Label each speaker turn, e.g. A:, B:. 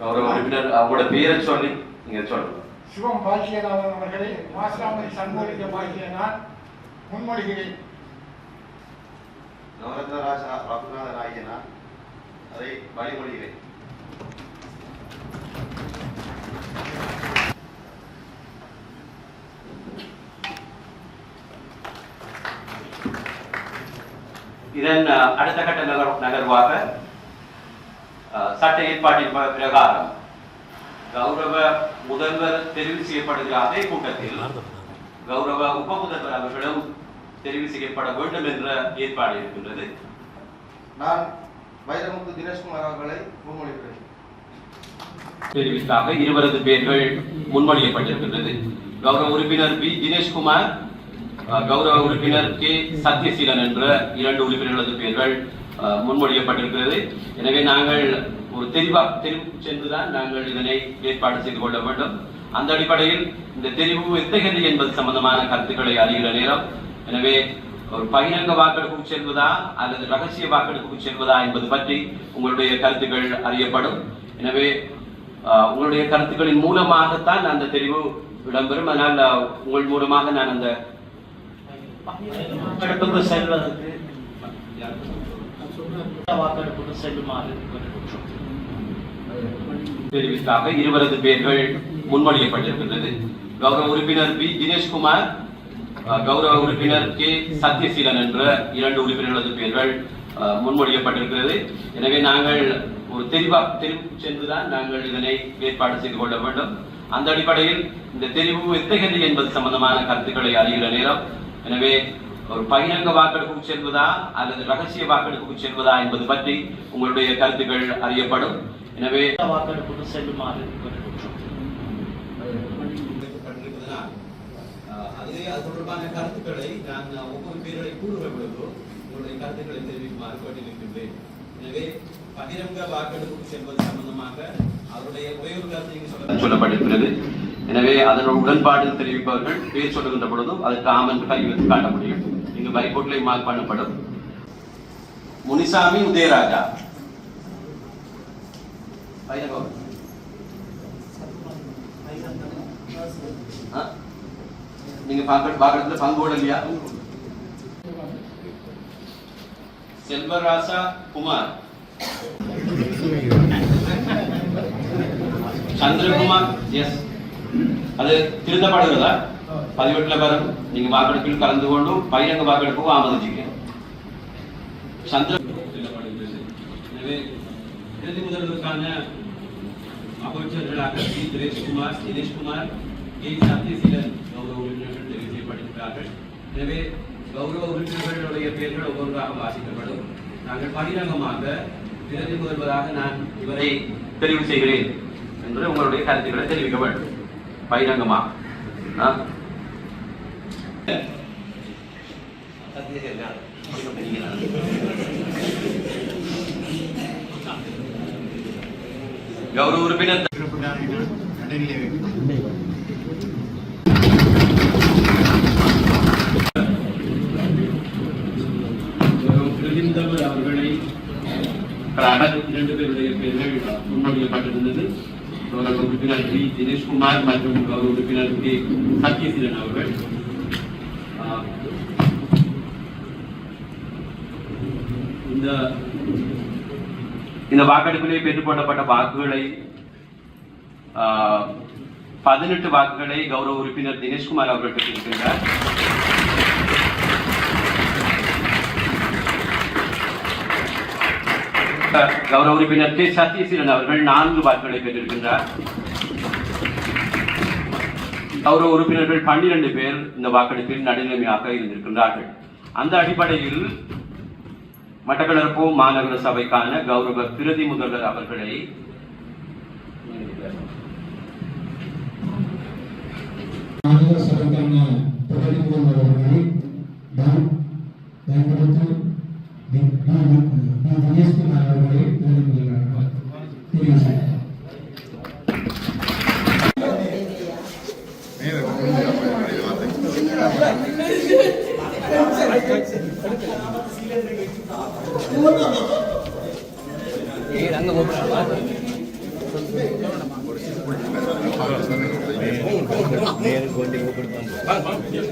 A: சிவம்
B: உறுப்பினர் அவங்களோட பேரை சொல்லி நீங்க சொல்லுங்க.
A: சிவம் பாக்கியநாதன் அவர்களை மாசாமணி சண்முகலிங்கமாகிய நான் முன்மொழிகிறேன்.
C: நவரத்ன ரகுநாதன் ஆகிய நான் அதை வழிமொழிகிறேன்.
B: இதன் அடுத்த கட்ட நகர் நகர்வாக சட்ட ஏற்பாட்டின் பிரகாரம் கௌரவ முதல்வர் தெரிவு செய்யப்படுகிற அதே கூட்டத்தில் கௌரவ உப முதல்வர் அவர்களும் தெரிவு செய்யப்பட வேண்டும் என்ற ஏற்பாடு இருக்கின்றது.
C: நான் வைரமுத்து தினேஷ்குமார் அவர்களை முன்மொழிகிறேன்.
B: தெரிவித்தாக இருவரது பெயர்கள் முன்மொழியப்பட்டிருக்கின்றது. கௌரவ உறுப்பினர் பி. தினேஷ்குமார் கௌரவ உறுப்பினர் கே. சத்யசீலன் என்ற இரண்டு உறுப்பினர்களது பெயர்கள் முன்மொழியப்பட்டிருக்கிறது. எனவே நாங்கள் ஒரு தெரிவா தெரிவு சென்றுதான் நாங்கள் இதனை ஏற்பாடு செய்து கொள்ள வேண்டும். அந்த அடிப்படையில் இந்த தெரிவு எத்தகையது என்பது சம்பந்தமான கருத்துக்களை அறிகிற நேரம். எனவே ஒரு பகிரங்க வாக்கெடுப்புக்கு செல்வதா அல்லது ரகசிய வாக்கெடுப்புக்கு செல்வதா என்பது பற்றி உங்களுடைய கருத்துக்கள் அறியப்படும். எனவே ஆஹ், உங்களுடைய கருத்துக்களின் மூலமாகத்தான் அந்த தெரிவு இடம்பெறும். அதனால் உங்கள் மூலமாக நான் அந்த
D: வாக்கெடுப்புக்கு செல்வதற்கு வாக்கெடுப்புக்கு செல்லுமாறு
B: தெரிவித்தாக இருவரது பேர்கள் முன்மொழியப்பட்டிருக்கின்றது. கௌரவ உறுப்பினர் பி. தினேஷ்குமார் கௌரவ உறுப்பினர் கே. சத்யசீலன் என்ற இரண்டு உறுப்பினர்களது பெயர்கள் முன்மொழியப்பட்டிருக்கிறது. எனவே நாங்கள் ஒரு தெரிவா தெரிவு சென்றுதான் நாங்கள் இதனை ஏற்பாடு செய்து கொள்ள வேண்டும். அந்த அடிப்படையில் இந்த தெரிவு எத்தகையது என்பது சம்பந்தமான கருத்துக்களை அறிகிற நேரம். எனவே ஒரு பகிரங்க வாக்கெடுப்புக்கு செல்வதா அல்லது ரகசிய வாக்கெடுப்புக்கு செல்வதா என்பது பற்றி உங்களுடைய கருத்துக்கள் அறியப்படும். எனவே
D: வாக்கெடுப்புக்கு செல்லுமாறு
B: அதிலே அது தொடர்பான கருத்துக்களை நான் ஒவ்வொரு பேர்களை கூறுகிற பொழுது உங்களுடைய கருத்துக்களை தெரிவிக்குமாறு கேட்டிருக்கின்றேன் எனவே பகிரங்க வாக்கெடுப்புக்கு செல்வது சம்பந்தமாக அவருடைய ஒரு கருத்தை சொல்லப்பட்டிருக்கிறது எனவே அதனோட உடன்பாடு தெரிவிப்பவர்கள் பேர் சொல்லுகின்ற பொழுதும் அதற்கு ஆம் என்று கை வைத்து காட்ட முடியும் இங்கு வைகோட்டிலே மார்க் பண்ணப்படும் முனிசாமி உதயராஜா. வைரகோ. ஆ? நீங்க பார்க்க பார்க்கறதுல பங்கு இல்லையா செல்வராசா குமார் சந்திரகுமார் எஸ் அது திருத்தப்படுகிறதா பதிவெட்டுல வரும் நீங்க வாக்கெடுப்பில் கலந்து கொண்டு பகிரங்க வாக்கெடுப்புக்கு ஆமதிச்சிக்கிறேன் சந்திர திருத்தப்படுகிறது. எனவே இறுதி முதல்வருக்கான அமைச்சர்களாக சி தினேஷ்குமார் தினேஷ்குமார் கே சத்யசீலன் கௌரவ உறுப்பினர்கள் தெரிவு செய்யப்படுகிறார்கள் எனவே கௌரவ உறுப்பினர்களுடைய பெயர்கள் ஒவ்வொன்றாக வாசிக்கப்படும் நாங்கள் பகிரங்கமாக பிரதி முதல்வராக நான் இவரை தெரிவு செய்கிறேன் என்று உங்களுடைய கருத்துக்களை தெரிவிக்க வேண்டும் பகிரங்கமாக ஆ? கௌரவ உறுப்பினர் அவர்களை இரண்டு பேருடைய பெயர்கள் முன்மொழியப்பட்டிருந்தது கௌரவ உறுப்பினர் பி தினேஷ்குமார் மற்றும் கௌரவ உறுப்பினர் கே சத்யசீலன் அவர்கள் இந்த இந்த வாக்கெடுப்பிலே பெற்று கொள்ளப்பட்ட வாக்குகளை ஆஹ், பதினெட்டு வாக்குகளை கௌரவ உறுப்பினர் தினேஷ்குமார் அவர்கள் பெற்றிருக்கின்றார் கௌரவ உறுப்பினர் கே. சத்யசீலன் அவர்கள் நான்கு வாக்குகளை பெற்றிருக்கின்றார். கௌரவ உறுப்பினர்கள் பன்னிரண்டு பேர் இந்த வாக்கெடுப்பில் நடுநிலைமையாக இருந்திருக்கின்றார்கள். அந்த அடிப்படையில் மட்டக்களப்பு மாநகர சபைக்கான கௌரவ பிரதி முதல்வர் அவர்களை
E: Thank you. నేను కొన్ని